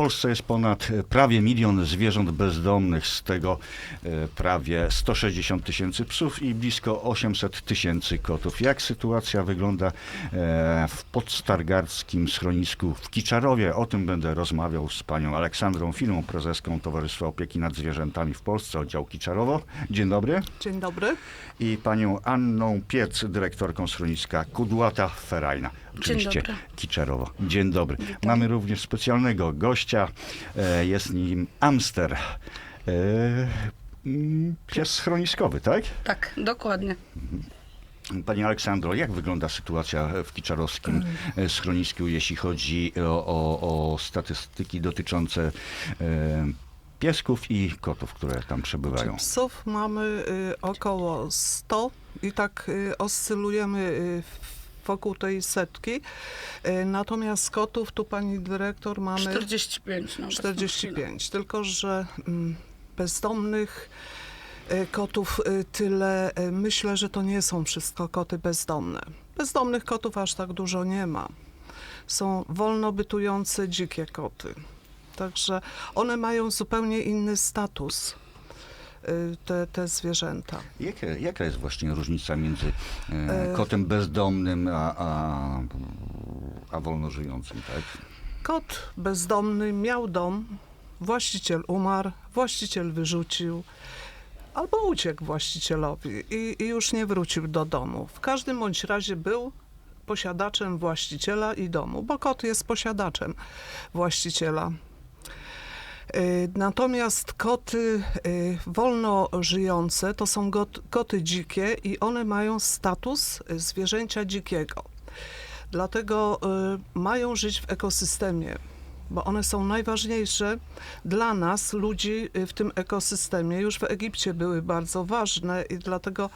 Polsce jest ponad prawie milion zwierząt bezdomnych, z tego e, prawie 160 tysięcy psów i blisko 800 tysięcy kotów. Jak sytuacja wygląda e, w podstargardzkim schronisku w Kiczarowie? O tym będę rozmawiał z panią Aleksandrą Filmą, prezeską Towarzystwa Opieki nad Zwierzętami w Polsce, oddział Kiczarowo. Dzień dobry. Dzień dobry. I panią Anną Piec, dyrektorką schroniska Kudłata Ferajna. Oczywiście dobry. Kiczarowo. Dzień dobry. Mamy również specjalnego gościa. E, Jest nim Amster. E, mm, Pies schroniskowy, tak? Tak, dokładnie. Pani Aleksandro, jak wygląda sytuacja w kiczarowskim e, schronisku, jeśli chodzi o, o, o statystyki dotyczące e, piesków i kotów, które tam przebywają? Psów mamy y, około 100 i tak y, oscylujemy y, wokół tej setki. Y, natomiast kotów tu pani dyrektor mamy 45. No, 45. Tylko, że mm, bezdomnych y, kotów y, tyle. Myślę, że to nie są wszystko koty bezdomne. Bezdomnych kotów aż tak dużo nie ma. Są wolno bytujące dzikie koty. Także one mają zupełnie inny status, te, te zwierzęta. Jaka, jaka jest właśnie różnica między e, E, kotem bezdomnym a, a, a wolno żyjącym, tak? Kot bezdomny miał dom, właściciel umarł, właściciel wyrzucił albo uciekł właścicielowi i, i już nie wrócił do domu. W każdym bądź razie był posiadaczem właściciela i domu, bo kot jest posiadaczem właściciela. Y, Natomiast koty y, wolno żyjące to są koty dzikie i one mają status zwierzęcia dzikiego. Dlatego y, mają żyć w ekosystemie, bo one są najważniejsze dla nas, ludzi w tym ekosystemie. Już w Egipcie były bardzo ważne i dlatego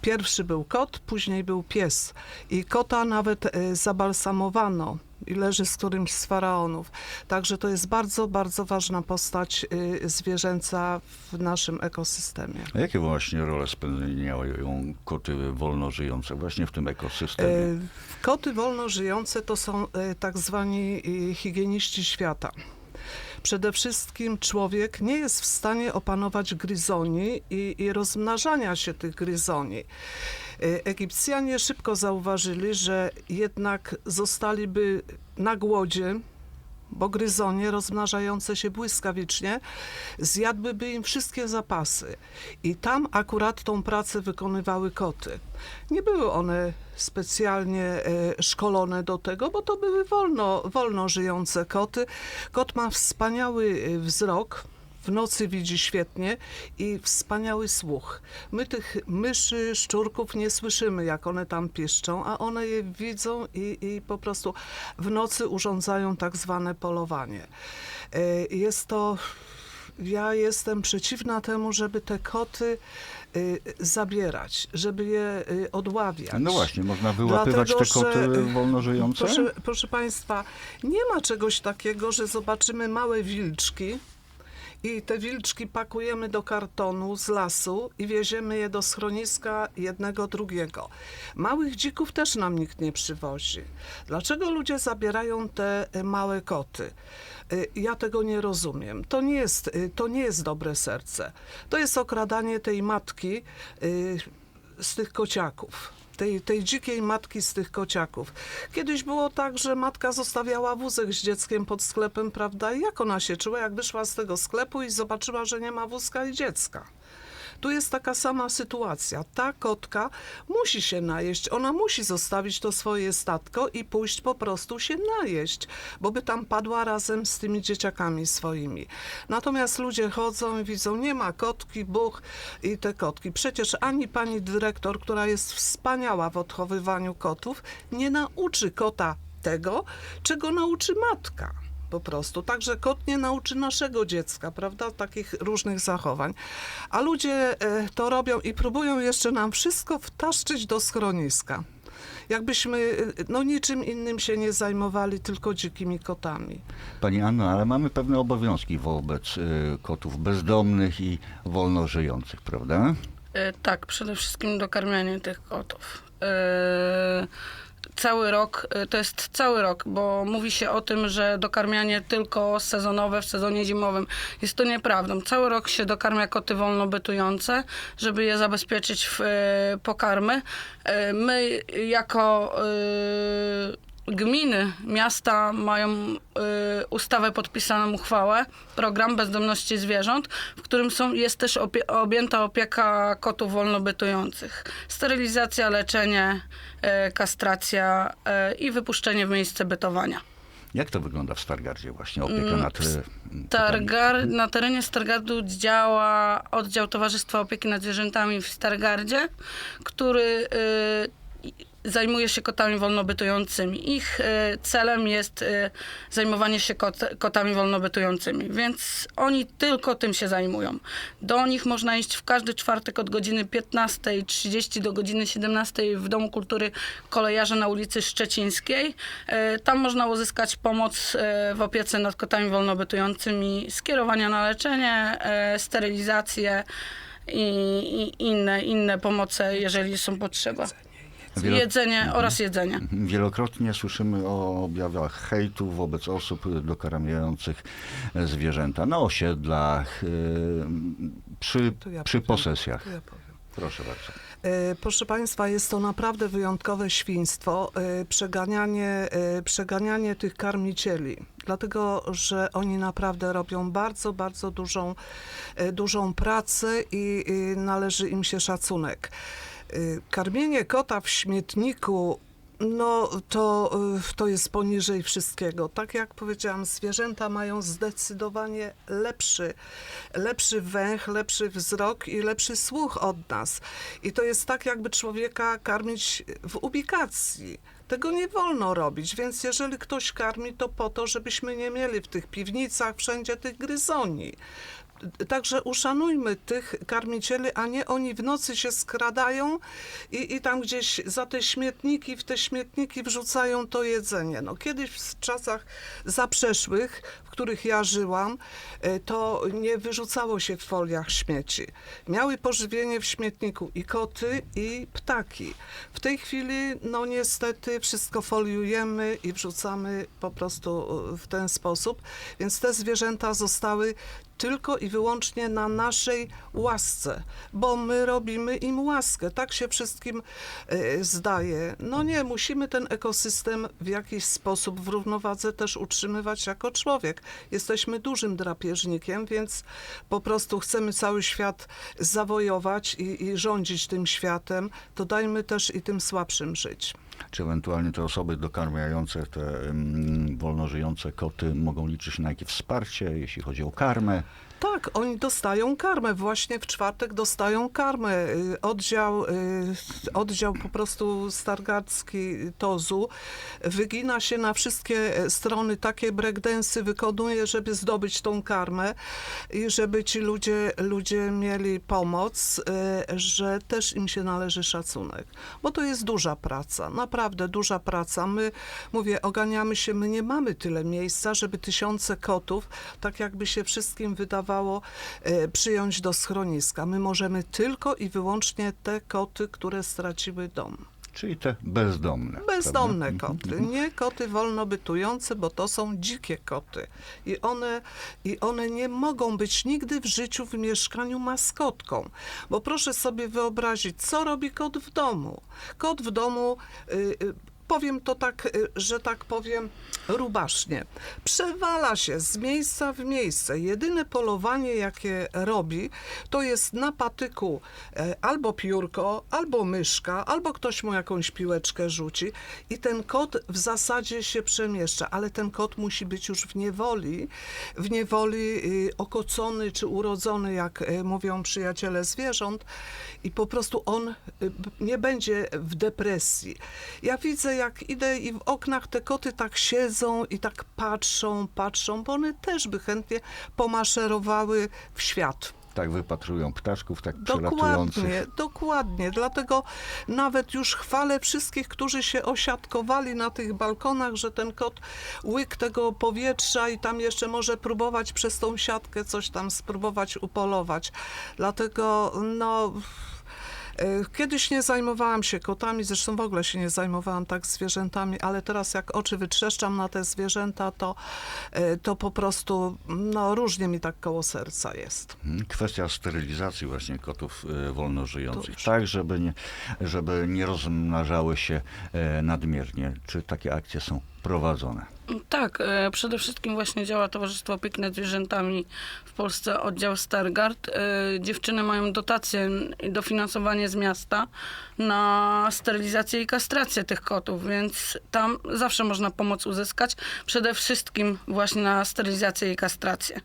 pierwszy był kot, później był pies. I kota nawet zabalsamowano i leży z którymś z faraonów. Także to jest bardzo, bardzo ważna postać y, zwierzęca w naszym ekosystemie. A jakie właśnie role spełniają koty wolno żyjące właśnie w tym ekosystemie? E, Koty wolno żyjące to są e, tak zwani higieniści świata. Przede wszystkim człowiek nie jest w stanie opanować gryzoni i, i rozmnażania się tych gryzoni. E, Egipcjanie szybko zauważyli, że jednak zostaliby na głodzie, bo gryzonie rozmnażające się błyskawicznie zjadłyby im wszystkie zapasy. I tam akurat tą pracę wykonywały koty. Nie były one specjalnie e, szkolone do tego, bo to były wolno, wolno żyjące koty. Kot ma wspaniały e, wzrok. W nocy widzi świetnie i wspaniały słuch. My tych myszy, szczurków nie słyszymy, jak one tam piszczą, a one je widzą i, i po prostu w nocy urządzają tak zwane polowanie. E, Jest to ja jestem przeciwna temu, żeby te koty y, zabierać, żeby je y, odławiać. No właśnie, można wyłapywać Dlatego, te koty że- wolno żyjące? Proszę, proszę Państwa, nie ma czegoś takiego, że zobaczymy małe wilczki i te wilczki pakujemy do kartonu z lasu i wieziemy je do schroniska jednego, drugiego. Małych dzików też nam nikt nie przywozi. Dlaczego ludzie zabierają te e, małe koty? Y, Ja tego nie rozumiem. To nie jest, y, to nie jest dobre serce. To jest okradanie tej matki z tych kociaków. Tej, tej dzikiej matki z tych kociaków. Kiedyś było tak, że matka zostawiała wózek z dzieckiem pod sklepem, prawda? I jak ona się czuła, jak wyszła z tego sklepu i zobaczyła, że nie ma wózka i dziecka. Tu jest taka sama sytuacja. Ta kotka musi się najeść, ona musi zostawić to swoje statko i pójść po prostu się najeść, bo by tam padła razem z tymi dzieciakami swoimi. Natomiast ludzie chodzą i widzą, nie ma kotki, buch i te kotki. Przecież ani pani dyrektor, która jest wspaniała w odchowywaniu kotów, nie nauczy kota tego, czego nauczy matka po prostu. Także kot nie nauczy naszego dziecka, prawda? Takich różnych zachowań. A ludzie e, to robią i próbują jeszcze nam wszystko wtaszczyć do schroniska. Jakbyśmy e, no niczym innym się nie zajmowali, tylko dzikimi kotami. Pani Anno, ale mamy pewne obowiązki wobec y, kotów bezdomnych i wolno żyjących, prawda? E, tak, przede wszystkim dokarmianie tych kotów. E, cały rok, y, to jest cały rok, bo mówi się o tym, że dokarmianie tylko sezonowe w sezonie zimowym. Jest to nieprawdą. Cały rok się dokarmia koty wolnobytujące, żeby je zabezpieczyć w y, pokarmy. Y, My jako gminy, miasta mają y, ustawę podpisaną uchwałę, program bezdomności zwierząt, w którym są, jest też opie, objęta opieka kotów wolnobytujących. Sterylizacja, leczenie, y, kastracja y, i wypuszczenie w miejsce bytowania. Jak to wygląda w Stargardzie właśnie, opieka Mm, nad... w e, kotami? Targar, na terenie Stargardu działa oddział Towarzystwa Opieki nad Zwierzętami w Stargardzie, który y, zajmuje się kotami wolnobytującymi. Ich y, celem jest y, zajmowanie się kot, kotami wolnobytującymi, więc oni tylko tym się zajmują. Do nich można iść w każdy czwartek od godziny 15.30 do godziny 17.00 w Domu Kultury Kolejarza na ulicy Szczecińskiej. Y, Tam można uzyskać pomoc w opiece nad kotami wolnobytującymi, skierowania na leczenie, sterylizację i, i inne, inne pomoce, jeżeli są potrzeba. Wielo- Jedzenie oraz jedzenie. Wielokrotnie słyszymy o objawach hejtu wobec osób dokarmiających zwierzęta na osiedlach, e, przy, To ja przy powiem. posesjach. To ja powiem. Proszę bardzo. E, Proszę Państwa, jest to naprawdę wyjątkowe świństwo, e, przeganianie, e, przeganianie tych karmicieli, dlatego że oni naprawdę robią bardzo, bardzo dużą, dużą pracę i należy im się szacunek. E, Karmienie kota w śmietniku no, to, y, to jest poniżej wszystkiego. Tak jak powiedziałam, zwierzęta mają zdecydowanie lepszy, lepszy węch, lepszy wzrok i lepszy słuch od nas. I to jest tak, jakby człowieka karmić w ubikacji. Tego nie wolno robić, więc jeżeli ktoś karmi, to po to, żebyśmy nie mieli w tych piwnicach wszędzie tych gryzoni. Także uszanujmy tych karmicieli, a nie oni w nocy się skradają i, i tam gdzieś za te śmietniki, w te śmietniki wrzucają to jedzenie. No, kiedyś w czasach zaprzeszłych, w których ja żyłam, e, to nie wyrzucało się w foliach śmieci. Miały pożywienie w śmietniku i koty, i ptaki. W tej chwili, no niestety, wszystko foliujemy i wrzucamy po prostu e, w ten sposób, więc te zwierzęta zostały tylko i wyłącznie na naszej łasce, bo my robimy im łaskę. Tak się wszystkim e, zdaje. No nie, musimy ten ekosystem w jakiś sposób w równowadze też utrzymywać jako człowiek. Jesteśmy dużym drapieżnikiem, więc po prostu chcemy cały świat zawojować i, i rządzić tym światem, to dajmy też i tym słabszym żyć. Czy ewentualnie te osoby dokarmiające te mm, wolno żyjące koty mogą liczyć na jakieś wsparcie, jeśli chodzi o karmę? Tak, oni dostają karmę. Właśnie w czwartek dostają karmę. Y, Oddział, y, oddział po prostu stargardzki TOZU wygina się na wszystkie e, strony, takie breakdensy wykonuje, żeby zdobyć tą karmę i żeby ci ludzie, ludzie mieli pomoc, y, że też im się należy szacunek. Bo to jest duża praca, naprawdę duża praca. My, mówię, oganiamy się, my nie mamy tyle miejsca, żeby tysiące kotów, tak jakby się wszystkim wydawało, e, przyjąć do schroniska. My możemy tylko i wyłącznie te koty, które straciły dom. Czyli te bezdomne. Bezdomne prawda? koty, nie koty wolno bytujące, bo to są dzikie koty. I one, I one nie mogą być nigdy w życiu w mieszkaniu maskotką. Bo proszę sobie wyobrazić, co robi kot w domu. Kot w domu. Y, y, Powiem to tak, y, że tak powiem, rubasznie. Przewala się z miejsca w miejsce. Jedyne polowanie, jakie robi, to jest na patyku e, albo piórko, albo myszka, albo ktoś mu jakąś piłeczkę rzuci i ten kot w zasadzie się przemieszcza, ale ten kot musi być już w niewoli, w niewoli y, okocony czy urodzony, jak y, mówią przyjaciele zwierząt i po prostu on nie będzie w depresji. Ja widzę, jak idę i w oknach te koty tak siedzą i tak patrzą, patrzą, bo one też by chętnie pomaszerowały w świat. Tak wypatrują ptaszków, tak przelatujących. Dokładnie, dokładnie. Dlatego nawet już chwalę wszystkich, którzy się osiadkowali na tych balkonach, że ten kot łyk tego powietrza i tam jeszcze może próbować przez tą siatkę coś tam spróbować upolować. Dlatego no. E, Kiedyś nie zajmowałam się kotami, zresztą w ogóle się nie zajmowałam tak zwierzętami, ale teraz jak oczy wytrzeszczam na te zwierzęta, to, e, to po prostu no, różnie mi tak koło serca jest. Mhm. Kwestia sterylizacji właśnie kotów e, wolno żyjących, tak żeby nie, żeby nie rozmnażały się nadmiernie. Czy takie akcje są prowadzone? Tak, e, przede wszystkim właśnie działa Towarzystwo Opieki nad Zwierzętami w Polsce, oddział Stargard. E, Dziewczyny mają dotacje i dofinansowanie z miasta na sterylizację i kastrację tych kotów, więc tam zawsze można pomoc uzyskać. Przede wszystkim właśnie na sterylizację i kastrację.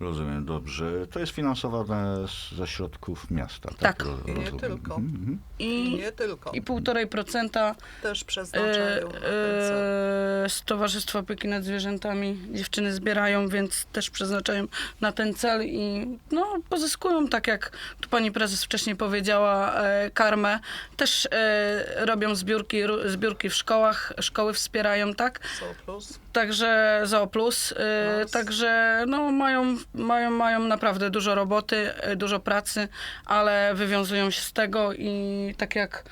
Rozumiem, dobrze. To jest finansowane ze środków miasta, tak? Tak. Roz- nie tylko. Mhm, mhm. I nie tylko. i 1,5% Też e, przeznaczają na ten cel. e, z Towarzystwa Opieki nad Zwierzętami dziewczyny zbierają, więc też przeznaczają na ten cel i no, pozyskują, tak jak tu pani prezes wcześniej powiedziała, e, karmę. Też e, robią zbiórki, ru- zbiórki w szkołach, szkoły wspierają, tak? Co plus? Także Zooplus, y, Plus. także no, mają, mają, mają naprawdę dużo roboty, y, dużo pracy, ale wywiązują się z tego i tak jak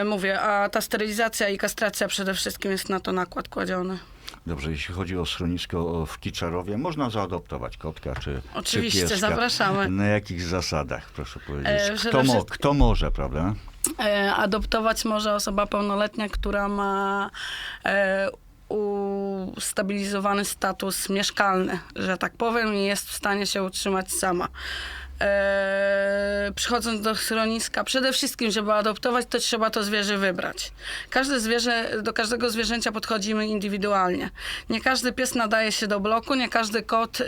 y, mówię, a ta sterylizacja i kastracja przede wszystkim jest na to nakład kładziony. Dobrze, jeśli chodzi o schronisko w Kiczarowie, można zaadoptować kotka czy, Oczywiście, czy pieska. zapraszamy. Na jakich zasadach, proszę powiedzieć? E, kto, mo, kto może, prawda? E, adoptować może osoba pełnoletnia, która ma e, ustabilizowany status mieszkalny, że tak powiem, i jest w stanie się utrzymać sama. E, przychodząc do schroniska, przede wszystkim, żeby adoptować, to trzeba to zwierzę wybrać. Każde zwierzę, do każdego zwierzęcia podchodzimy indywidualnie. Nie każdy pies nadaje się do bloku, nie każdy kot e,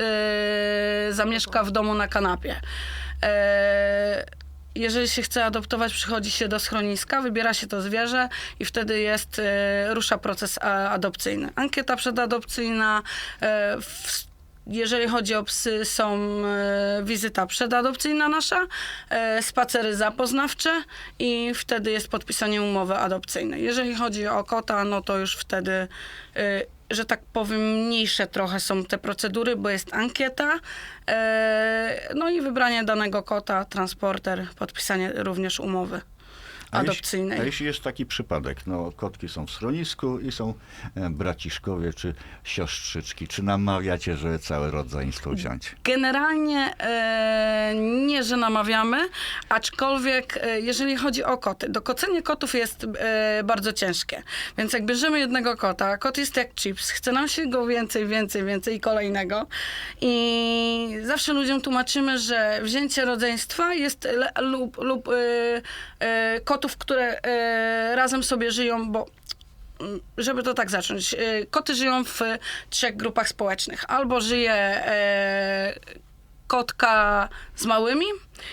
zamieszka w domu na kanapie. E, jeżeli się chce adoptować, przychodzi się do schroniska, wybiera się to zwierzę i wtedy jest, e, rusza proces adopcyjny. Ankieta przedadopcyjna, jeżeli chodzi o psy, są e, wizyta przedadopcyjna nasza, e, spacery zapoznawcze i wtedy jest podpisanie umowy adopcyjnej. Jeżeli chodzi o kota, no to już wtedy, e, że tak powiem, mniejsze trochę są te procedury, bo jest ankieta, no i wybranie danego kota, transporter, podpisanie również umowy A jeśli, adopcyjnej. a jeśli jest taki przypadek, no kotki są w schronisku i są e, braciszkowie czy siostrzyczki, czy namawiacie, że cały rodzeństwo wziąć? Generalnie e, nie, że namawiamy, aczkolwiek e, jeżeli chodzi o koty, dokocenie kotów jest e, bardzo ciężkie. Więc jak bierzemy jednego kota, kot jest jak chips, chce nam się go więcej, więcej, więcej i kolejnego. I zawsze ludziom tłumaczymy, że wzięcie rodzeństwa jest le, lub, lub e, e, kotów, które e, razem sobie żyją, bo mm, żeby to tak zacząć, y, koty żyją w trzech grupach społecznych. Albo żyje e, kotka z małymi,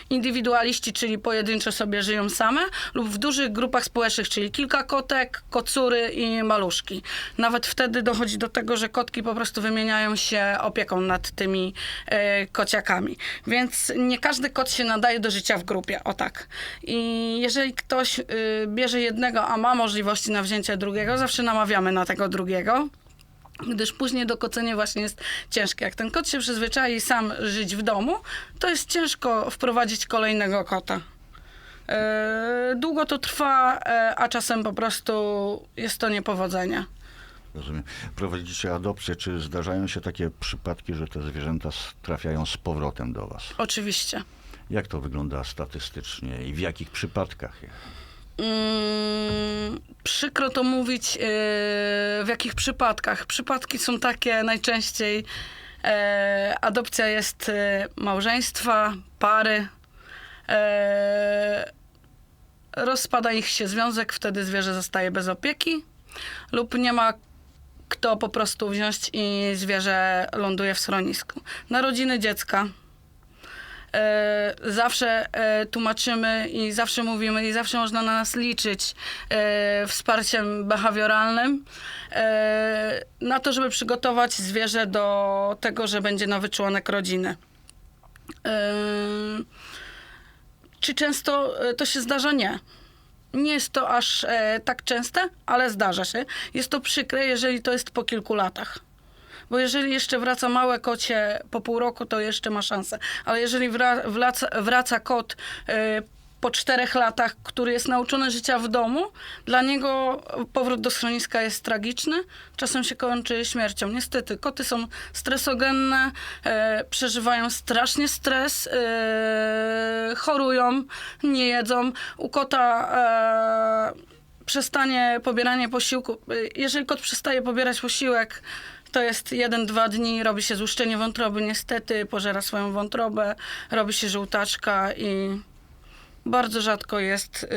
indywidualiści, czyli pojedynczo sobie żyją same, lub w dużych grupach społecznych, czyli kilka kotek, kocury i maluszki. Nawet wtedy dochodzi do tego, że kotki po prostu wymieniają się opieką nad tymi e, kociakami. Więc nie każdy kot się nadaje do życia w grupie, o tak. I jeżeli ktoś y, bierze jednego, a ma możliwości na wzięcie drugiego, zawsze namawiamy na tego drugiego gdyż później dokocenie właśnie jest ciężkie. Jak ten kot się przyzwyczai sam żyć w domu, to jest ciężko wprowadzić kolejnego kota. E, długo to trwa, e, a czasem po prostu jest to niepowodzenie. Rozumiem. Prowadzicie adopcję, czy zdarzają się takie przypadki, że te zwierzęta trafiają z powrotem do was? Oczywiście. Jak to wygląda statystycznie i w jakich przypadkach? Mm, przykro to mówić, yy, w jakich przypadkach. Przypadki są takie najczęściej. E, adopcja jest e, małżeństwa, pary. E, rozpada ich się związek, wtedy zwierzę zostaje bez opieki, lub nie ma kto po prostu wziąć i zwierzę ląduje w schronisku. Narodziny dziecka. E, zawsze e, tłumaczymy i zawsze mówimy i zawsze można na nas liczyć e, wsparciem behawioralnym e, na to, żeby przygotować zwierzę do tego, że będzie nowy członek rodziny. E, czy często e, to się zdarza? Nie. Nie jest to aż e, tak częste, ale zdarza się. Jest to przykre, jeżeli to jest po kilku latach. Bo jeżeli jeszcze wraca małe kocie po pół roku, to jeszcze ma szansę. Ale jeżeli wra, wraca, wraca kot e, po czterech latach, który jest nauczony życia w domu, dla niego powrót do schroniska jest tragiczny, czasem się kończy śmiercią. Niestety, koty są stresogenne, e, przeżywają strasznie stres, e, chorują, nie jedzą. U kota przestanie pobieranie posiłku. Jeżeli kot przestaje pobierać posiłek, to jest jeden, dwa dni, robi się złuszczenie wątroby, niestety, pożera swoją wątrobę, robi się żółtaczka i bardzo rzadko jest y,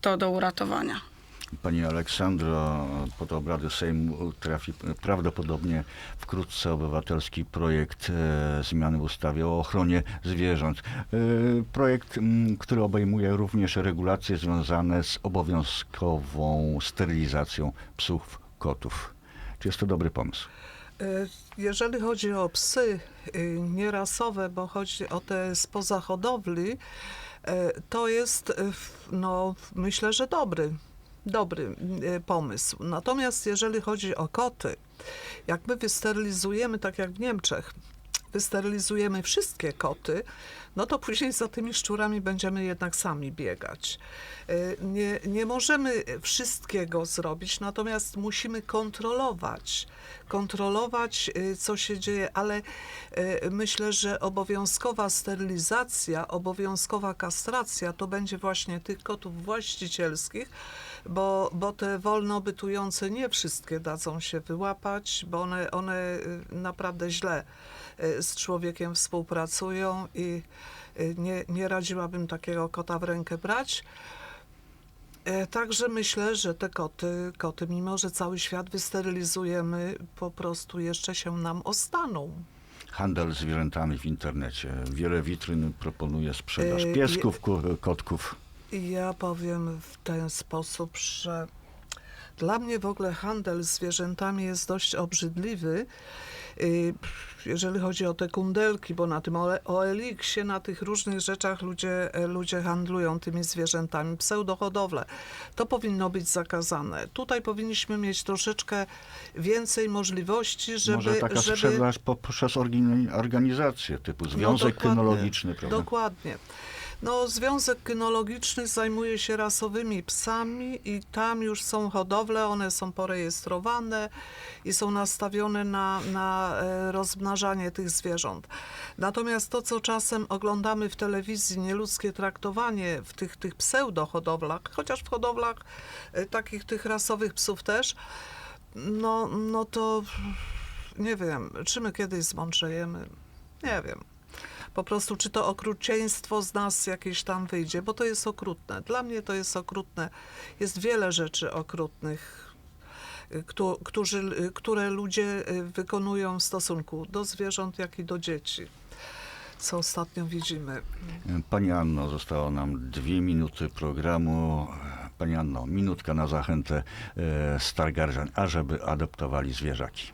to do uratowania. Pani Aleksandro, pod obrady Sejmu trafi prawdopodobnie wkrótce obywatelski projekt e, zmiany w ustawie o ochronie zwierząt. E, projekt, m, który obejmuje również regulacje związane z obowiązkową sterylizacją psów, kotów. Czy jest to dobry pomysł? Y, Jeżeli chodzi o psy y, nierasowe, bo chodzi o te spoza hodowli, y, to jest, no, myślę, że dobry, dobry pomysł. Natomiast jeżeli chodzi o koty, jak my wysterylizujemy, tak jak w Niemczech, wysterylizujemy wszystkie koty, no to później za tymi szczurami będziemy jednak sami biegać. Y, Nie, nie możemy wszystkiego zrobić, natomiast musimy kontrolować, kontrolować, y, co się dzieje, ale y, myślę, że obowiązkowa sterylizacja, obowiązkowa kastracja to będzie właśnie tych kotów właścicielskich, bo, bo te wolno bytujące nie wszystkie dadzą się wyłapać, bo one, one naprawdę źle z człowiekiem współpracują i nie, nie radziłabym takiego kota w rękę brać. E, Także myślę, że te koty, koty, mimo że cały świat wysterylizujemy, po prostu jeszcze się nam ostaną. Handel zwierzętami w internecie. Wiele witryn proponuje sprzedaż E, piesków, kotków. Ja powiem w ten sposób, że dla mnie w ogóle handel zwierzętami jest dość obrzydliwy. Y, Jeżeli chodzi o te kundelki, bo na tym OLX-ie, na tych różnych rzeczach ludzie, ludzie handlują tymi zwierzętami, pseudohodowle. To powinno być zakazane. Tutaj powinniśmy mieć troszeczkę więcej możliwości, żeby... Może taka żeby... sprzedaż poprzez organi- organizację typu Związek dokładnie, Kynologiczny, prawda? Dokładnie. No, Związek Kynologiczny zajmuje się rasowymi psami i tam już są hodowle, one są porejestrowane i są nastawione na, na e, rozmnażanie tych zwierząt. Natomiast to, co czasem oglądamy w telewizji, nieludzkie traktowanie w tych, tych pseudohodowlach, chociaż w hodowlach e, takich tych rasowych psów też, no, no to nie wiem, czy my kiedyś zmądrzejemy? Nie wiem. Po prostu, czy to okrucieństwo z nas jakieś tam wyjdzie, bo to jest okrutne. Dla mnie to jest okrutne. Jest wiele rzeczy okrutnych, y, któ- którzy, y, które ludzie y, wykonują w stosunku do zwierząt, jak i do dzieci, co ostatnio widzimy. Pani Anno, zostało nam dwie minuty programu. Pani Anno, minutka na zachętę e, Stargardzian, ażeby adoptowali zwierzaki.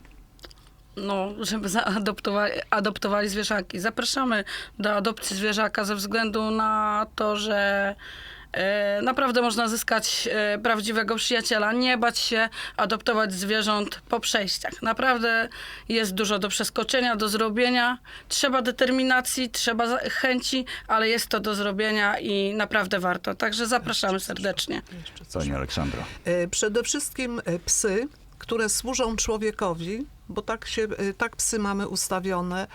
No, żeby zaadoptowali adoptowali zwierzaki. Zapraszamy do adopcji zwierzaka ze względu na to, że e, naprawdę można zyskać e, prawdziwego przyjaciela. Nie bać się adoptować zwierząt po przejściach. Naprawdę jest dużo do przeskoczenia, do zrobienia. Trzeba determinacji, trzeba chęci, ale jest to do zrobienia i naprawdę warto. Także zapraszamy serdecznie. Pani Aleksandro. E, Przede wszystkim e, psy, które służą człowiekowi, bo tak, się, e, tak psy mamy ustawione,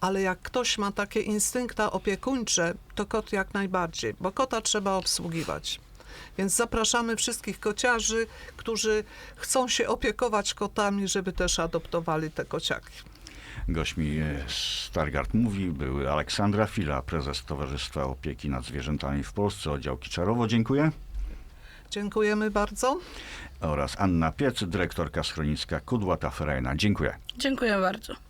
ale jak ktoś ma takie instynkta opiekuńcze, to kot jak najbardziej, bo kota trzeba obsługiwać. Więc zapraszamy wszystkich kociarzy, którzy chcą się opiekować kotami, żeby też adoptowali te kociaki. Gośćmi e, Stargard Mówi były Aleksandra Fila, prezes Towarzystwa Opieki nad Zwierzętami w Polsce, oddział Kiczarowo, dziękuję. Dziękujemy bardzo. Oraz Anna Piec, dyrektorka schroniska Kudłata Ferajna. Dziękuję. Dziękuję bardzo.